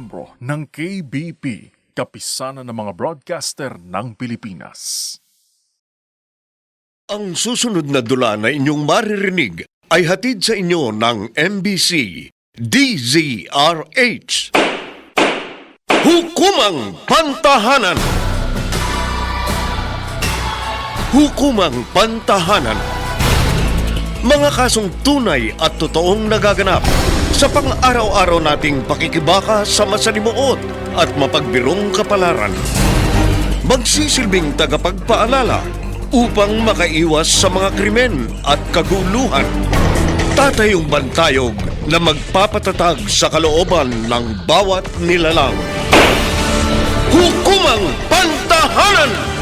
miyembro ng KBP, Kapisanan ng mga Broadcaster ng Pilipinas. Ang susunod na dula na inyong maririnig ay hatid sa inyo ng MBC DZRH. Hukumang Pantahanan Hukumang Pantahanan Mga kasong tunay at totoong nagaganap sa pang-araw-araw nating pakikibaka sa masalimuot at mapagbirong kapalaran magsisilbing tagapagpaalala upang makaiwas sa mga krimen at kaguluhan. Tatayong bantayog na magpapatatag sa kalooban ng bawat nilalang. Hukumang Pantahanan!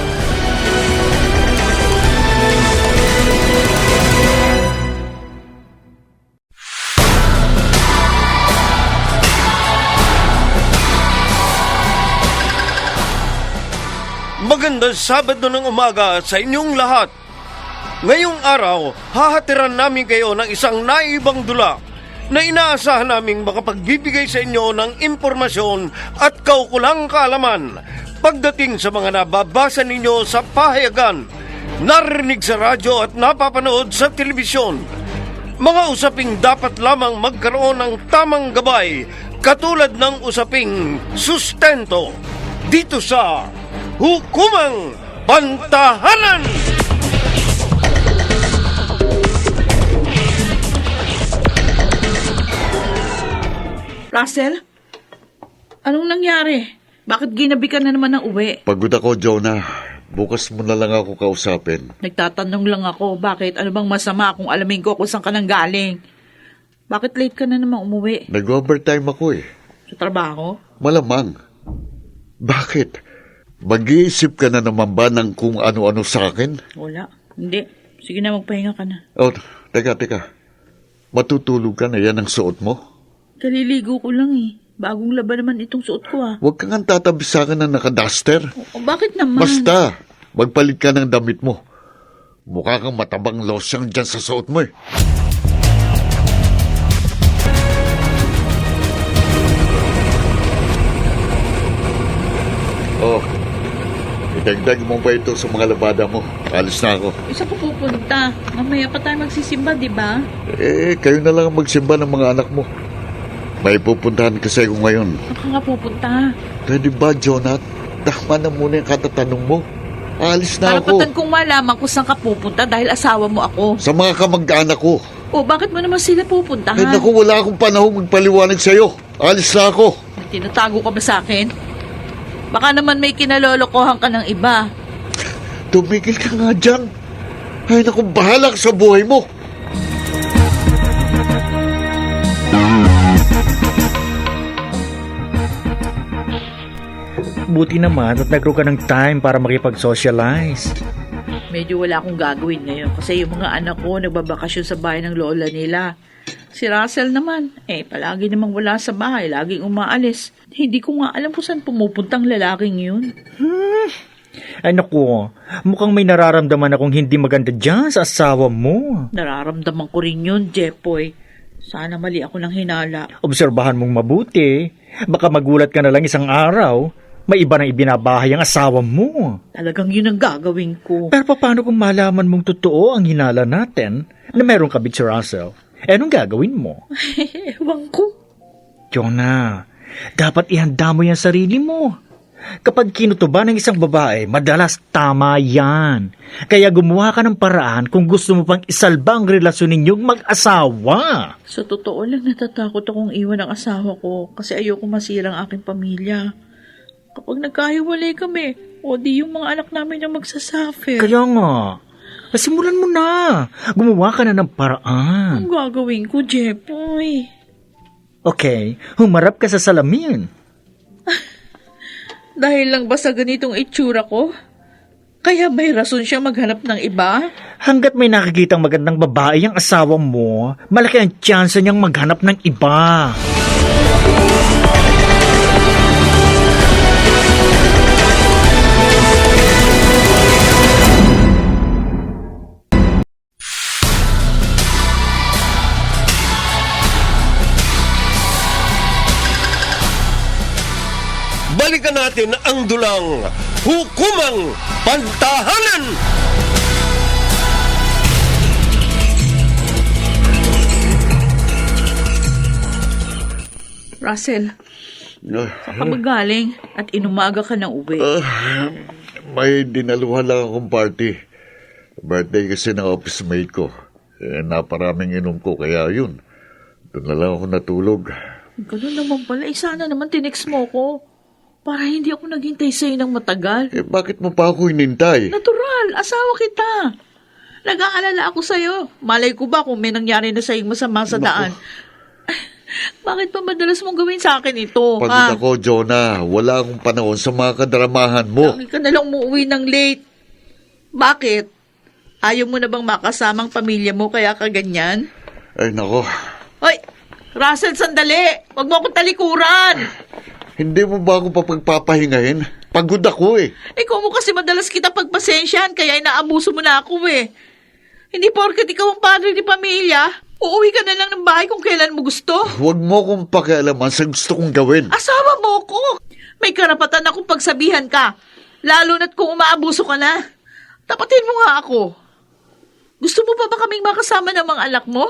Magandang Sabado ng umaga sa inyong lahat. Ngayong araw, hahatiran namin kayo ng isang naibang dula na inaasahan naming makapagbibigay sa inyo ng impormasyon at kaukulang kaalaman pagdating sa mga nababasa ninyo sa pahayagan, narinig sa radyo at napapanood sa telebisyon. Mga usaping dapat lamang magkaroon ng tamang gabay katulad ng usaping sustento dito sa Hukumang Pantahanan! Russell? Anong nangyari? Bakit ginabi ka na naman ng uwi? Pagod ako, Jonah. Bukas mo na lang ako kausapin. Nagtatanong lang ako, bakit? Ano bang masama kung alamin ko kung saan ka nang galing? Bakit late ka na naman umuwi? Nag-overtime ako eh. Sa trabaho? Malamang. Bakit? Mag-iisip ka na naman ba ng kung ano-ano sa akin? Wala. Hindi. Sige na, magpahinga ka na. Oh, teka, teka. Matutulog ka na yan ang suot mo? Kaliligo ko lang eh. Bagong laban naman itong suot ko ah. Huwag kang ang tatabi sa akin na nakaduster. O, bakit naman? Basta, magpalit ka ng damit mo. Mukha kang matabang losyang dyan sa suot mo eh. Oh, idagdag mo ba ito sa mga labada mo? Alis na ako. Isa ko pupunta. Mamaya pa tayo magsisimba, di ba? Eh, kayo na lang ang magsimba ng mga anak mo. May pupuntahan kasi ako ngayon. Ka nga pupunta? Pwede ba, Jonat? Tama na muna yung katatanong mo. Alis na ako. Karapatan kong malaman kung saan ka pupunta dahil asawa mo ako. Sa mga kamag-anak ko. O, bakit mo naman sila pupuntahan? Eh, naku, wala akong panahon magpaliwanag sa'yo. Alis na ako. Tinatago ka ba sa akin? Baka naman may kinalolokohan ka ng iba. Tumigil ka nga dyan. Ay, naku, bahala ka sa buhay mo. Buti naman at nagkaroon ka ng time para makipag-socialize. Medyo wala akong gagawin ngayon kasi yung mga anak ko nagbabakasyon sa bahay ng lola nila. Si Russell naman, eh palagi namang wala sa bahay, laging umaalis. Hindi ko nga alam kung saan pumupuntang lalaking yun. Ay naku, mukhang may nararamdaman akong hindi maganda dyan sa asawa mo. Nararamdaman ko rin yun, Jepoy. Sana mali ako ng hinala. Obserbahan mong mabuti. Baka magulat ka na lang isang araw. May iba nang ibinabahay ang asawa mo. Talagang yun ang gagawin ko. Pero paano kung malaman mong totoo ang hinala natin na meron kabit si Russell? Eh, anong gagawin mo? Ewan ko. Jonah, dapat ihanda mo yung sarili mo. Kapag kinutuba ng isang babae, madalas tama yan. Kaya gumawa ka ng paraan kung gusto mo pang isalba ang relasyon ninyong mag-asawa. Sa totoo lang natatakot akong iwan ang asawa ko kasi ayoko masira ang aking pamilya. Kapag nagkahiwalay kami, o di yung mga anak namin ang magsasuffer. Kaya nga, simulan mo na. Gumawa ka na ng paraan. Ang gagawin ko, Jepoy? Okay, humarap ka sa salamin. Dahil lang ba sa ganitong itsura ko? Kaya may rason siya maghanap ng iba? Hanggat may nakikitang magandang babae ang asawa mo, malaki ang tsansa niyang maghanap ng iba. Natin ang dulang hukumang pantahanan. Russell, Ah, saan ka ba galing? At inumaga ka ng uwi. ah, may dinaluhan lang akong party. Birthday kasi ng office mate ko. Eh, naparaming inom ko, kaya yun. Doon na lang ako natulog. Ganun naman pala. Eh, sana naman tinext mo ko. Para hindi ako naghintay sa'yo ng matagal. Eh, bakit mo pa ako inintay? Natural, asawa kita. Nag-aalala ako sa'yo. Malay ko ba kung may nangyari na sa'yo masama sa daan? Bakit pa madalas mong gawin sa akin ito? Pagod ha? ako, Jonah. Wala akong panahon sa mga kadramahan mo. Lagi ka na lang umuwi ng late. Bakit? Ayaw mo na bang makasamang pamilya mo kaya ka ganyan? Ay, nako. Hoy! Russell, sandali! Huwag mo akong talikuran! Hindi mo ba ako papagpapahingahin? Pagod ako eh. Ikaw mo kasi madalas kita pagpasensyahan kaya inaabuso mo na ako eh. Hindi porket ikaw ang padre ni pamilya, uuwi ka na lang ng bahay kung kailan mo gusto. Huwag mo akong pakialaman sa gusto kong gawin. Asawa mo ko! May karapatan akong pagsabihan ka. Lalo na't kung umaabuso ka na. Tapatin mo nga ako. Gusto mo pa ba kaming makasama ng mga anak mo?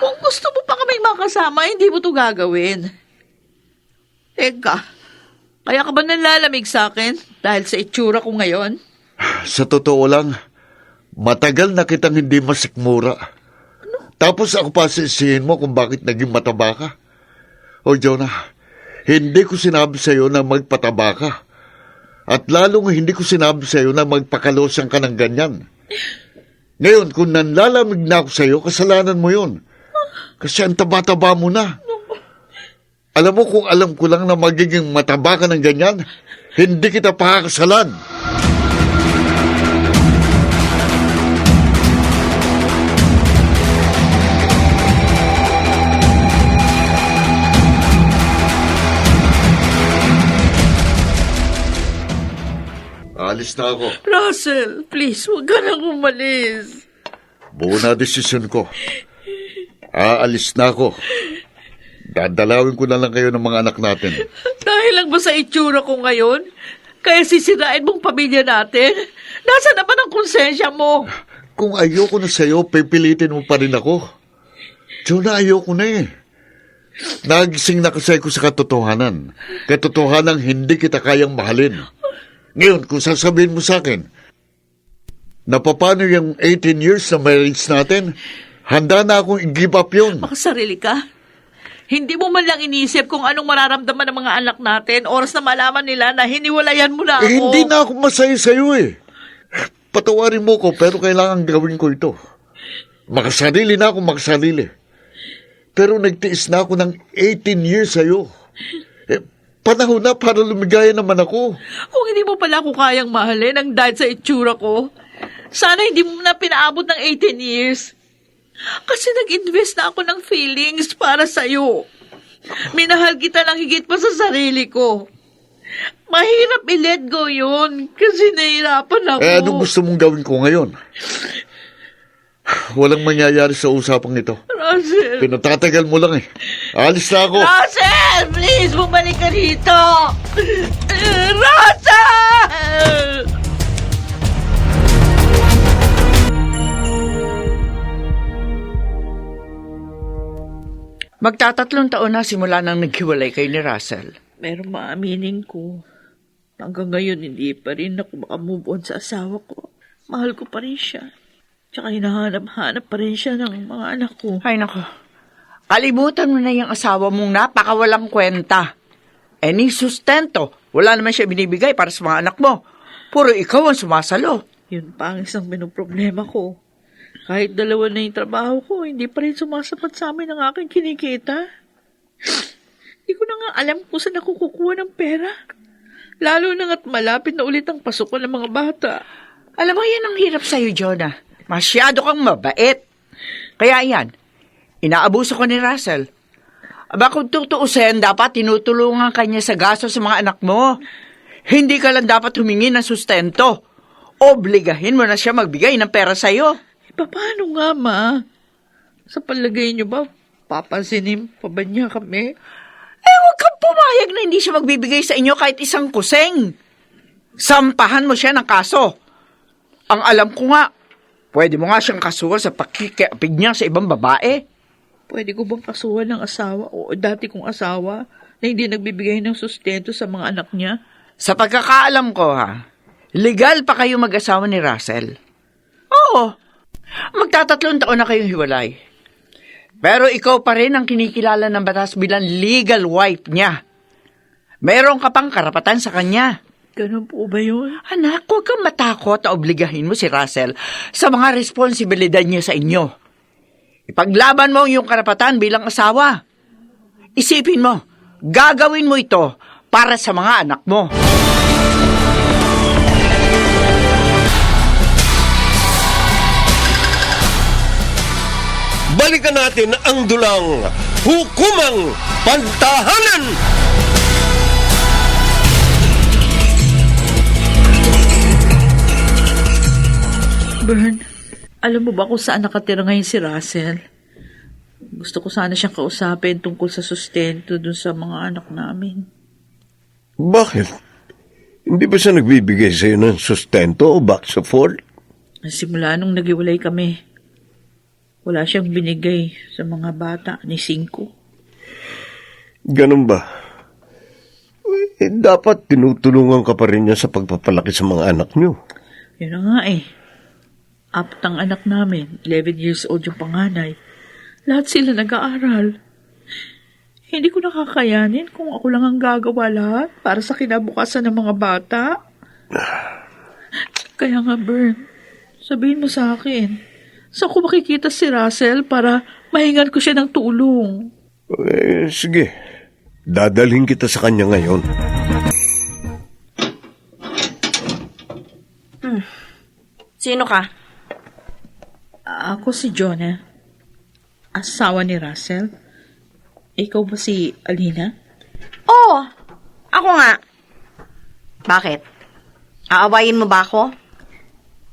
Kung gusto mo pa kaming makasama, hindi mo to gagawin. Teka, kaya ka ba nalalamig sa akin dahil sa itsura ko ngayon? Sa totoo lang, matagal na kitang hindi masikmura. Tapos ako pa sisihin mo kung bakit naging mataba ka. O Jonah, hindi ko sinabi sa iyo na magpataba ka. At lalong hindi ko sinabi sa iyo na magpakalosyan ka ng ganyan. Ngayon, kung nanlalamig na ako sa iyo, kasalanan mo yun. Kasi ang taba-taba mo na. Alam mo kung alam ko lang na magiging mataba ka ng ganyan, hindi kita pakakasalan. Alis na ako. Russell, please, huwag ka nang umalis. Buo na desisyon ko. Aalis na ako. Dadalawin ko na lang kayo ng mga anak natin. Dahil lang ba sa itsura ko ngayon? Kaya sisirain mong pamilya natin? Nasaan na ba ng konsensya mo? Kung ayoko na sa'yo, pipilitin mo pa rin ako. Jonah, ayoko na eh. Nagising na kasi ako sa katotohanan. Katotohanan hindi kita kayang mahalin. Ngayon, kung sasabihin mo sa akin, na paano yung 18 years na marriage natin, handa na akong i-give up yun. Makasarili ka? Hindi mo man lang inisip kung anong mararamdaman ng mga anak natin oras na malaman nila na hiniwalayan mo na ako. Eh, hindi na ako masaya sa'yo eh. Patawarin mo ko, pero kailangan gawin ko ito. Makasarili na ako, makasarili. Pero nagtiis na ako ng 18 years sa'yo. Eh, panahon na para lumigaya naman ako. Kung hindi mo pala ako kayang mahalin ang dahil sa itsura ko, sana hindi mo na pinaabot ng 18 years. Kasi nag-invest na ako ng feelings para sa'yo. Minahal kita ng higit pa sa sarili ko. Mahirap i-let go yun kasi nahihirapan ako. Eh, anong gusto mong gawin ko ngayon? Walang mangyayari sa usapang ito. Russell! Pinatatagal mo lang eh. Alis na ako. Russell! Please, bumalik ka dito! Russell! Magtatatlong taon na simula nang naghiwalay kayo ni Russell. Pero maaminin ko, hanggang ngayon hindi pa rin ako makamove on sa asawa ko. Mahal ko pa rin siya. Tsaka hinahanap-hanap pa rin siya ng mga anak ko. Ay nako, kalimutan mo na yung asawa mong napakawalang kwenta. Eh ni sustento, wala naman siya binibigay para sa mga anak mo. Puro ikaw ang sumasalo. Yun pa ang isang problema ko. Kahit dalawa na yung trabaho ko, hindi pa rin sumasapat sa amin ang aking kinikita. Hindi ko na nga alam kung saan ako kukuha ng pera. Lalo na nga't malapit na ulit ang pasukan ng mga bata. Alam mo, yan ang hirap sa'yo, Jonah. Masyado kang mabait. Kaya yan, inaabuso ko ni Russell. Aba kung tutuusin, dapat tinutulungan kanya sa gasto sa mga anak mo. Hindi ka lang dapat humingi ng sustento. Obligahin mo na siya magbigay ng pera sa'yo. Eh, paano nga, ma? Sa palagay niyo ba, papansinin pa ba niya kami? Eh, huwag kang Pumayag na hindi siya magbibigay sa inyo kahit isang kuseng. Sampahan mo siya ng kaso. Ang alam ko nga, pwede mo nga siyang kasuhan sa pakikiapig niya sa ibang babae. Pwede ko bang kasuhan ng asawa o dati kong asawa na hindi nagbibigay ng sustento sa mga anak niya? Sa pagkakaalam ko ha, legal pa kayo mag-asawa ni Russell. Oo, magtatatlong taon na kayong hiwalay. Pero ikaw pa rin ang kinikilala ng batas bilang legal wife niya. Meron ka pang karapatan sa kanya. Ganun po ba yun? Anak, huwag kang matakot na obligahin mo si Russell sa mga responsibilidad niya sa inyo. Ipaglaban mo ang iyong karapatan bilang asawa. Isipin mo, gagawin mo ito para sa mga anak mo. Balikan natin ang dulang hukumang pantahanan! Bern, alam mo ba kung saan nakatira ngayon si Russell? Gusto ko sana siyang kausapin tungkol sa sustento dun sa mga anak namin. Bakit? Hindi ba siya nagbibigay sa'yo ng sustento o back support? Simula nung nagiwalay kami, wala siyang binigay sa mga bata ni Cinco. Ganun ba? Eh, dapat tinutulungan ka pa rin niya sa pagpapalaki sa mga anak niyo. Yun na nga eh. Apat ang anak namin, 11 years old yung panganay. Lahat sila nag-aaral. Hindi ko nakakayanin kung ako lang ang gagawa lahat para sa kinabukasan ng mga bata. Kaya nga, Bern, sabihin mo sa akin, saan ko makikita si Russell para mahingan ko siya ng tulong? Eh, sige. Dadalhin kita sa kanya ngayon. Sino ka? Ako si Jonah, asawa ni Russell. Ikaw ba si Alina? Oo, ako nga. Bakit? Aawayin mo ba ako?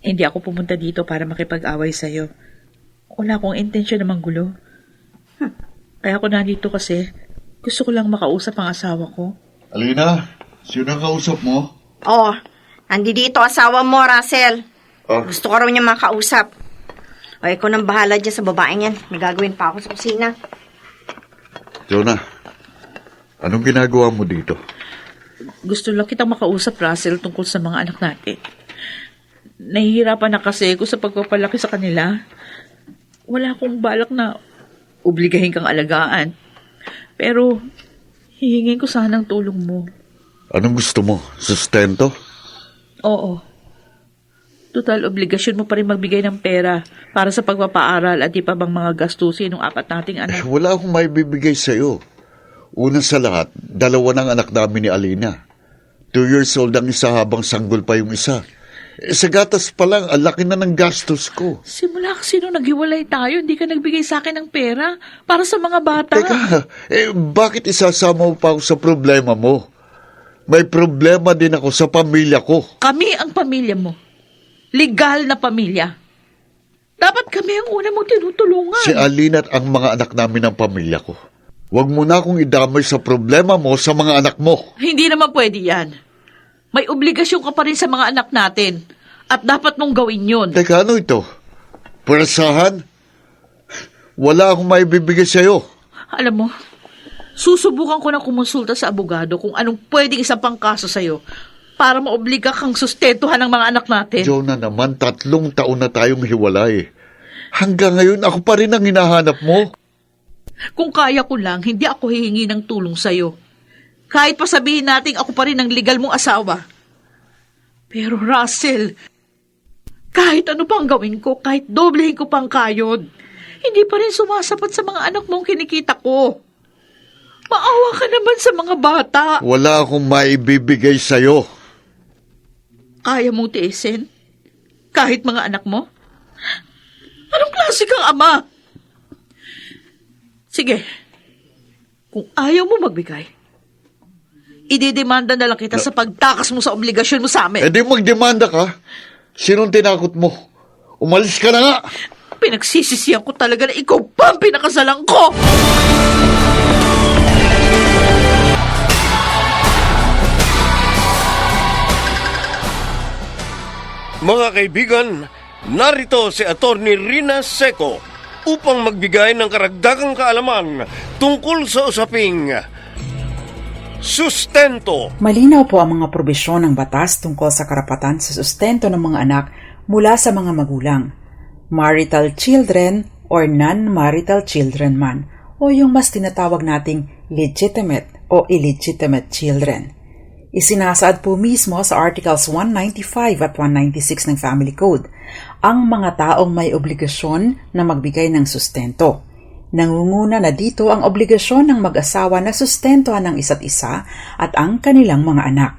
Hindi ako pumunta dito para makipag-away sa'yo. Wala akong intensyon na manggulo. Kaya ako nandito kasi gusto ko lang makausap ang asawa ko. Alina, sino ang kausap mo? Oo, andi dito asawa mo, Russell. Ah, Gusto ko raw niya makausap. O, ikaw nang bahala dyan sa babaeng yan. May gagawin pa ako sa kusina. Jonah, anong ginagawa mo dito? Gusto lang kitang makausap, Russell, tungkol sa mga anak natin. Nahihirapan na kasi ako sa pagpapalaki sa kanila. Wala akong balak na obligahin kang alagaan. Pero, hihingin ko sana ng tulong mo. Anong gusto mo? Sustento? Oo. Total, obligasyon mo pa rin magbigay ng pera para sa pagpapaaral at di pa bang mga gastusin ng apat nating Eh, anak. wala akong may bibigay sa'yo. Una sa lahat, dalawa ng anak namin ni Alina. Two years old ang isa habang sanggol pa yung isa. Eh, sa gatas pa lang, ang laki na ng gastos ko. Simula kasi nung naghiwalay tayo, hindi ka nagbigay sa akin ng pera para sa mga bata. Teka, eh, bakit isasama mo pa ako sa problema mo? May problema din ako sa pamilya ko. Kami ang pamilya mo. Legal na pamilya. Dapat kami ang una mong tinutulungan. Si Alina at ang mga anak namin ang pamilya ko. Huwag mo na akong idamay sa problema mo sa mga anak mo. Hindi naman pwede yan. May obligasyon ka pa rin sa mga anak natin. At dapat mong gawin yun. Teka, ano ito? Perasahan? Wala akong may bibigay sa'yo. Alam mo, susubukan ko na kumonsulta sa abogado kung anong pwedeng isang pangkaso sa'yo para maobliga kang sustentuhan ng mga anak natin. Jonah naman, tatlong taon na tayong hiwalay. Hanggang ngayon, ako pa rin ang hinahanap mo. Kung kaya ko lang, hindi ako hihingi ng tulong sa'yo. Kahit pa sabihin natin ako pa rin ang legal mong asawa. Pero Russell, kahit ano pang gawin ko, kahit doblehin ko pang kayod, hindi pa rin sumasapat sa mga anak mong kinikita ko. Maawa ka naman sa mga bata. Wala akong maibibigay sa'yo. Kaya mong tiisin? Kahit mga anak mo? Anong klase kang ama? Sige. Kung ayaw mo magbigay, ididemanda na lang kita sa pagtakas mo sa obligasyon mo sa amin. Eh di magdemanda ka. Sinong tinakot mo? Umalis ka na nga. Pinagsisisihan ko talaga na ikaw pa ang pinakasalang ko! Mga kaibigan, narito si Attorney Rina Seco upang magbigay ng karagdagang kaalaman tungkol sa usaping sustento. Malinaw po ang mga probisyon ng batas tungkol sa karapatan sa sustento ng mga anak mula sa mga magulang, marital children or non-marital children man, o yung mas tinatawag nating legitimate o illegitimate children. Isinasaad po mismo sa Articles 195 at 196 ng Family Code ang mga taong may obligasyon na magbigay ng sustento. Nangunguna na dito ang obligasyon ng mag-asawa na sustentuhan ng isa't isa at ang kanilang mga anak.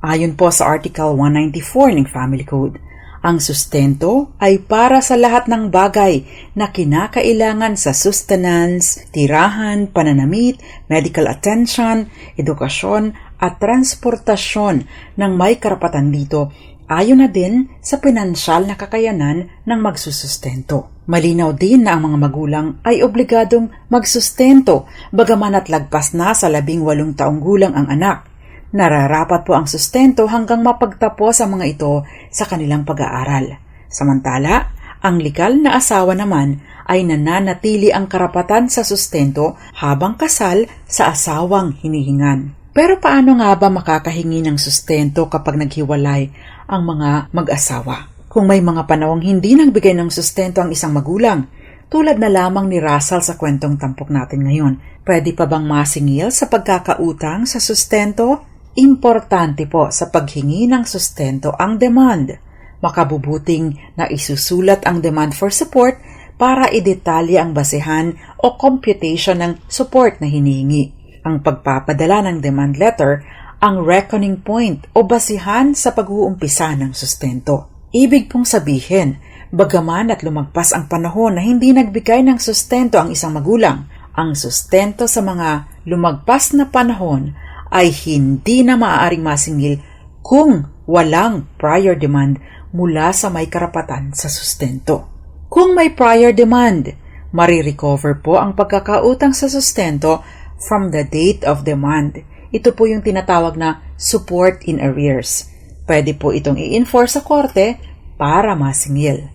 Ayon po sa Article 194 ng Family Code, ang sustento ay para sa lahat ng bagay na kinakailangan sa sustenance, tirahan, pananamit, medical attention, edukasyon at transportasyon ng may karapatan dito ayon na din sa pinansyal na kakayanan ng magsusustento. Malinaw din na ang mga magulang ay obligadong magsustento bagaman at lagpas na sa labing walong taong gulang ang anak. Nararapat po ang sustento hanggang mapagtapos ang mga ito sa kanilang pag-aaral. Samantala, ang legal na asawa naman ay nananatili ang karapatan sa sustento habang kasal sa asawang hinihingan. Pero paano nga ba makakahingi ng sustento kapag naghiwalay ang mga mag-asawa? Kung may mga panahong hindi nagbigay ng sustento ang isang magulang, tulad na lamang ni Russell sa kwentong tampok natin ngayon, pwede pa bang masingil sa pagkakautang sa sustento? Importante po sa paghingi ng sustento ang demand. Makabubuting na isusulat ang demand for support para idetalye ang basehan o computation ng support na hinihingi. Ang pagpapadala ng demand letter ang reckoning point o basihan sa pag-uumpisa ng sustento. Ibig pong sabihin, bagaman at lumagpas ang panahon na hindi nagbigay ng sustento ang isang magulang, ang sustento sa mga lumagpas na panahon ay hindi na maaaring masingil kung walang prior demand mula sa may karapatan sa sustento. Kung may prior demand, marirecover po ang pagkakautang sa sustento from the date of demand. Ito po yung tinatawag na support in arrears. Pwede po itong i-enforce sa korte para masingil.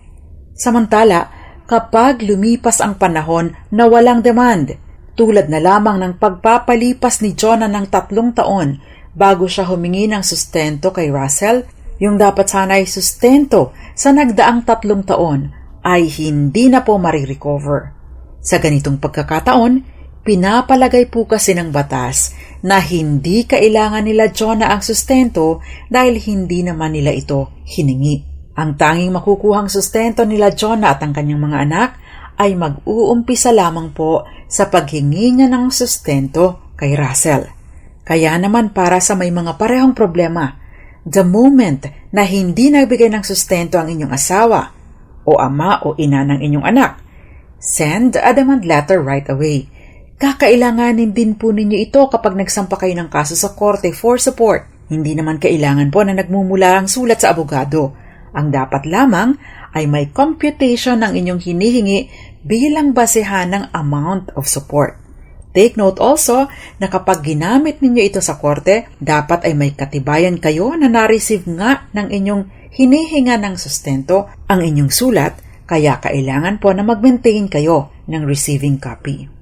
Samantala, kapag lumipas ang panahon na walang demand, tulad na lamang ng pagpapalipas ni Jonah ng tatlong taon bago siya humingi ng sustento kay Russell, yung dapat sana ay sustento sa nagdaang tatlong taon ay hindi na po marirecover. Sa ganitong pagkakataon, pinapalagay po kasi ng batas na hindi kailangan nila Jonah ang sustento dahil hindi naman nila ito hiningi. Ang tanging makukuhang sustento nila Jonah at ang kanyang mga anak ay mag-uumpisa lamang po sa paghingi niya ng sustento kay Russell. Kaya naman para sa may mga parehong problema, the moment na hindi nagbigay ng sustento ang inyong asawa o ama o ina ng inyong anak, send a demand letter right away. Kakailanganin din po ninyo ito kapag nagsampa kayo ng kaso sa korte for support. Hindi naman kailangan po na nagmumula ang sulat sa abogado. Ang dapat lamang ay may computation ng inyong hinihingi bilang basehan ng amount of support. Take note also na kapag ginamit ninyo ito sa korte, dapat ay may katibayan kayo na na-receive nga ng inyong hinihinga ng sustento ang inyong sulat, kaya kailangan po na mag-maintain kayo ng receiving copy.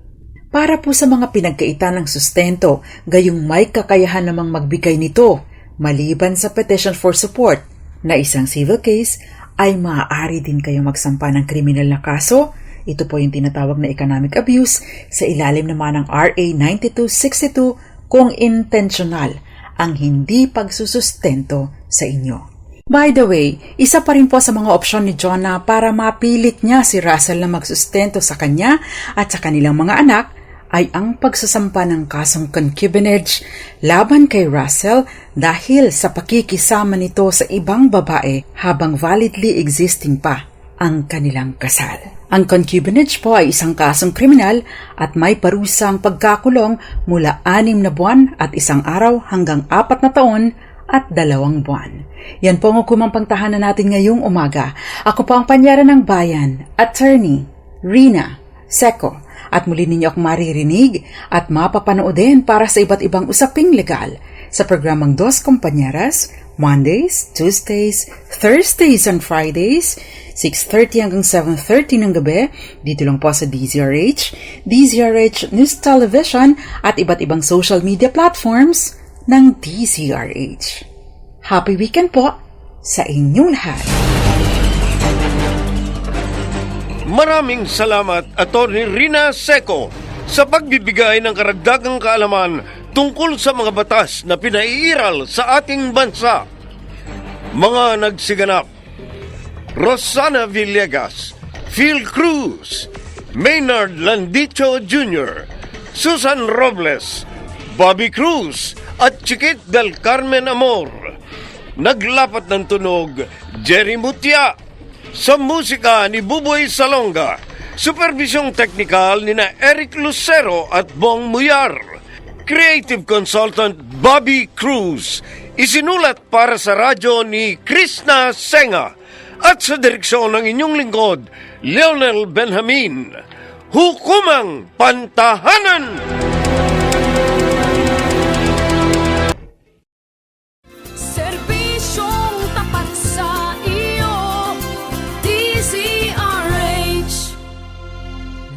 Para po sa mga pinagkaitan ng sustento, gayong may kakayahan namang magbigay nito, maliban sa petition for support na isang civil case, ay maaari din kayo magsampa ng kriminal na kaso. Ito po yung tinatawag na economic abuse sa ilalim naman ng RA 9262 kung intentional ang hindi pagsusustento sa inyo. By the way, isa pa rin po sa mga opsyon ni Jonah para mapilit niya si Russell na magsustento sa kanya at sa kanilang mga anak ay ang pagsasampa ng kasong concubinage laban kay Russell dahil sa pakikisama nito sa ibang babae habang validly existing pa ang kanilang kasal. Ang concubinage po ay isang kasong kriminal at may parusang pagkakulong mula anim na buwan at isang araw hanggang apat na taon at dalawang buwan. Yan po ang hukumang pangtahanan natin ngayong umaga. Ako po ang panyara ng bayan, Attorney Rina Seco at muli ninyo akong maririnig at mapapanoodin para sa iba't ibang usaping legal sa programang Dos Compañeras, Mondays, Tuesdays, Thursdays and Fridays, 6.30 hanggang 7.30 ng gabi, dito lang po sa DZRH, DZRH News Television at iba't ibang social media platforms ng DZRH. Happy weekend po sa inyong lahat! Maraming salamat, Atty. Rina Seco, sa pagbibigay ng karagdagang kaalaman tungkol sa mga batas na pinaiiral sa ating bansa. Mga nagsiganap, Rosana Villegas, Phil Cruz, Maynard Landicho Jr., Susan Robles, Bobby Cruz, at Chiquit del Carmen Amor. Naglapat ng tunog, Jerry Mutia. Sa musika ni Buboy Salonga. Supervisyong teknikal ni na Eric Lucero at Bong Muyar. Creative Consultant Bobby Cruz. Isinulat para sa radyo ni Krishna Senga. At sa direksyon ng inyong lingkod, Lionel Benjamin. Hukumang Pantahanan! Serbisyong